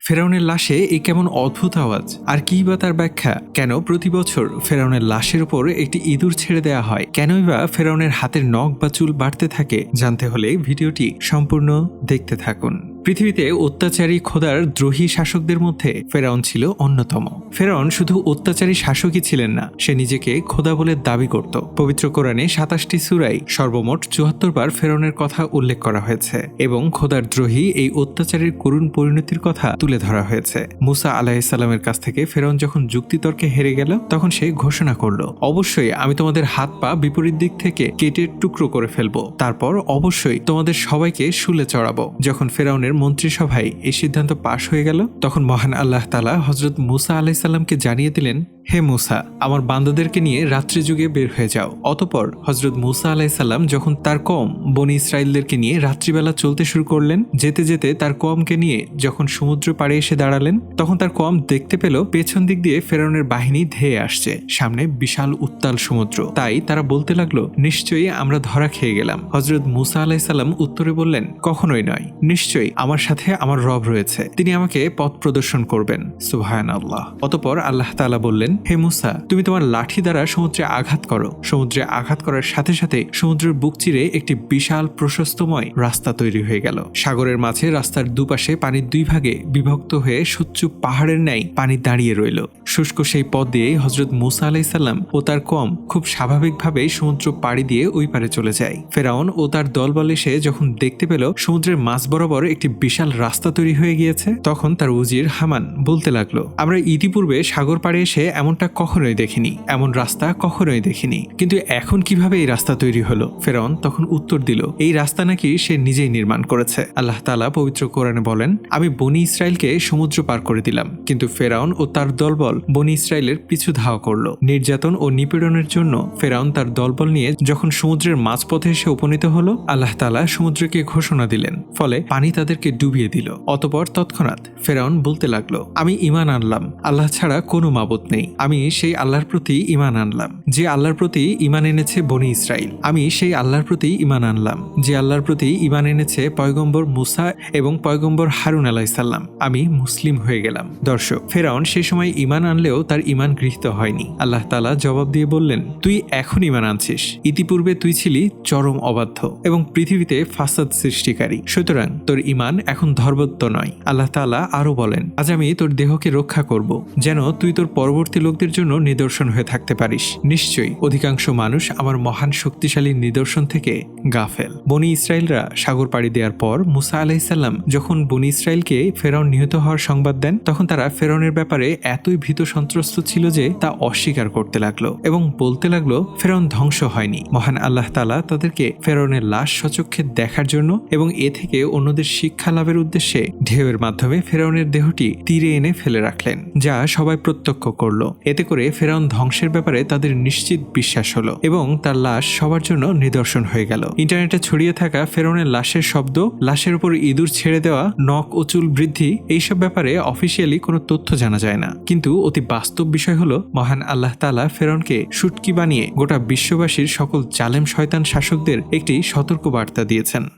ফেরাউনের লাশে এই কেমন অদ্ভুত আওয়াজ। আর কি বা তার ব্যাখ্যা? কেন প্রতি বছর ফেরাউনের লাশের উপর একটি ইঁদুর ছেড়ে দেয়া হয়? কেনই বা ফেরাউনের হাতের নখ বা চুল বাড়তে থাকে? জানতে হলে ভিডিওটি সম্পূর্ণ দেখতে থাকুন। পৃথিবীতে অত্যাচারী খোদার দ্রোহী শাসকদের মধ্যে ফেরাউন ছিল অন্যতম। ফেরাউন শুধু অত্যাচারী শাসকই ছিলেন না, সে নিজেকে খোদা বলে দাবি করত। পবিত্র কোরআনে সাতাশটি সুরাই সর্বমোট চুয়াত্তর বার ফেরাউনের কথা উল্লেখ করা হয়েছে এবং খোদার দ্রোহী এই অত্যাচারের করুণ পরিণতির কথা তুলে ধরা হয়েছে। মুসা আলাহিসাল্লামের কাছ থেকে ফেরাউন যখন যুক্তিতর্কে হেরে গেল, তখন সে ঘোষণা করল, অবশ্যই আমি তোমাদের হাত পা বিপরীত দিক থেকে কেটে টুকরো করে ফেলব, তারপর অবশ্যই তোমাদের সবাইকে শুলে চড়াবো। যখন ফেরাউনের মন্ত্রিসভায় এই সিদ্ধান্ত পাশ হয়ে গেল, তখন মহান আল্লাহ তালা হজরত মুসা আলাইসাল্লামকে জানিয়ে দিলেন হে মুসা, আমার বান্দাদেরকে নিয়ে রাত্রি যুগে বের হয়ে যাও। অতপর হজরত মুসা আলাইসাল্লাম যখন তার কম বনি ইসরায়েলদেরকে নিয়ে রাত্রিবেলা চলতে শুরু করলেন, যেতে যেতে তার কমকে নিয়ে যখন সমুদ্র পাড়ে এসে দাঁড়ালেন, তখন তার কম দেখতে পেল পেছন দিক দিয়ে ফেরাউনের বাহিনী ধেয়ে আসছে, সামনে বিশাল উত্তাল সমুদ্র। তাই তারা বলতে লাগল, নিশ্চয়ই আমরা ধরা খেয়ে গেলাম। হজরত মুসা আলাইসাল্লাম উত্তরে বললেন, কখনোই নয়। নিশ্চয়ই আমার সাথে আমার রব রয়েছে। তিনি আমাকে পথ প্রদর্শন করবেন। সুহায়ন আল্লাহ অতপর আল্লাহ তাআলা বললেন হে মুসা, তুমি তোমার লাঠি দ্বারা সমুদ্রে আঘাত করো। সমুদ্রে আঘাত করার সাথে সাথে সমুদ্রের বুক চিরে একটি বিশাল প্রশস্তময় রাস্তা তৈরি হয়ে গেল। সাগরের মাঝে রাস্তার দুপাশে পানির দুই ভাগে বিভক্ত হয়ে সুচ্চু পাহাড়ের ন্যায় পানি দাঁড়িয়ে রইল। শুষ্ক সেই পথ দিয়ে হজরত মুসা আলাইসাল্লাম ও তার কম খুব স্বাভাবিকভাবেই সমুদ্র পাড়ি দিয়ে ওই পারে চলে যায়। ফেরাউন ও তার দলবল এসে যখন দেখতে পেল সমুদ্রের মাঝ বরাবর একটি বিশাল রাস্তা তৈরি হয়ে গিয়েছে, তখন তার উজির হামান বলতে লাগল, আমরা ইতিপূর্বে সাগর পাড়ে এসে এমনটা কখনোই দেখিনি, এমন রাস্তা কখনোই দেখিনি। কিন্তু এখন কীভাবে এই রাস্তা তৈরি হলো? ফেরাউন তখন উত্তর দিল, এই রাস্তা নাকি সে নিজেই নির্মাণ করেছে। আল্লাহ তালা পবিত্র কোরআনে বলেন, আমি বনি ইসরায়েলকে সমুদ্র পার করে দিলাম, কিন্তু ফেরাউন ও তার দলবল বনি ইসরায়েলের পিছু ধাওয়া করল। নির্যাতন ও নিপীড়নের জন্য ফেরাউন তার দলবল নিয়ে যখন সমুদ্রের মাঝপথে এসে উপনীত হলো, আল্লাহ তালা সমুদ্রকে ঘোষণা দিলেন, ফলে পানি তাদেরকে ডুবিয়ে দিল। অতপর তৎক্ষণাৎ ফেরাউন বলতে লাগল, আমি ইমান আনলাম, আল্লাহ ছাড়া কোনো মাবত নেই। আমি সেই আল্লাহর প্রতি ইমান আনলাম। যে আল্লাহর প্রতি ইমান এনেছে বনি ইসরাইল আমি সেই আল্লাহর প্রতি ইমান আনলাম। যে আল্লাহর প্রতি ইমান এনেছে পয়গম্বর মুসা এবং পয়গম্বর হারুন আলাইসাল্লাম আমি মুসলিম হয়ে গেলাম। দর্শক, ফেরাউন সে সময় ইমান আনলেও তার ইমান গৃহীত হয়নি। আল্লাহ তালা জবাব দিয়ে বললেন, তুই এখন ইমান আনছিস। ইতিপূর্বে তুই ছিলি চরম অবাধ্য এবং পৃথিবীতে ফাসাদ সৃষ্টিকারী। সুতরাং তোর ইমান এখন ধর্বত্ব নয়। আল্লাহ তালা আরও বলেন, আজ আমি তোর দেহকে রক্ষা করব, যেন তুই তোর পরবর্তী লোকদের জন্য নিদর্শন হয়ে থাকতে পারিস। নিশ্চয়ই অধিকাংশ মানুষ আমার মহান শক্তিশালী নিদর্শন থেকে গাফেল। বনি ইসরায়েলরা সাগর পাড়ি দেওয়ার পর মুসা আলাইসাল্লাম যখন বনি ইসরায়েলকে ফেরাউন নিহত হওয়ার সংবাদ দেন, তখন তারা ফেরাউনের ব্যাপারে এতই ভীত সন্ত্রস্ত ছিল যে তা অস্বীকার করতে লাগল এবং বলতে লাগল, ফেরাউন ধ্বংস হয়নি। মহান আল্লাহ তালা তাদেরকে ফেরাউনের লাশ সচক্ষে দেখার জন্য এবং এ থেকে অন্যদের শিক্ষা লাভের উদ্দেশ্যে ঢেউয়ের মাধ্যমে ফেরাউনের দেহটি তীরে এনে ফেলে রাখলেন, যা সবাই প্রত্যক্ষ করল। এতে করে ফেরাউন ধ্বংসের ব্যাপারে তাদের নিশ্চিত বিশ্বাস হলো এবং তার লাশ সবার জন্য নিদর্শন হয়ে গেল। ইন্টারনেটে ছড়িয়ে থাকা ফেরাউনের লাশের শব্দ, লাশের উপর ইঁদুর ছেড়ে দেওয়া, নখ ও চুল বৃদ্ধি, এইসব ব্যাপারে অফিসিয়ালি কোনো তথ্য জানা যায় না। কিন্তু অতি বাস্তব বিষয় হলো, মহান আল্লাহ তালা ফেরাউনকে সুটকি বানিয়ে গোটা বিশ্ববাসীর সকল জালেম শয়তান শাসকদের একটি সতর্ক বার্তা দিয়েছেন।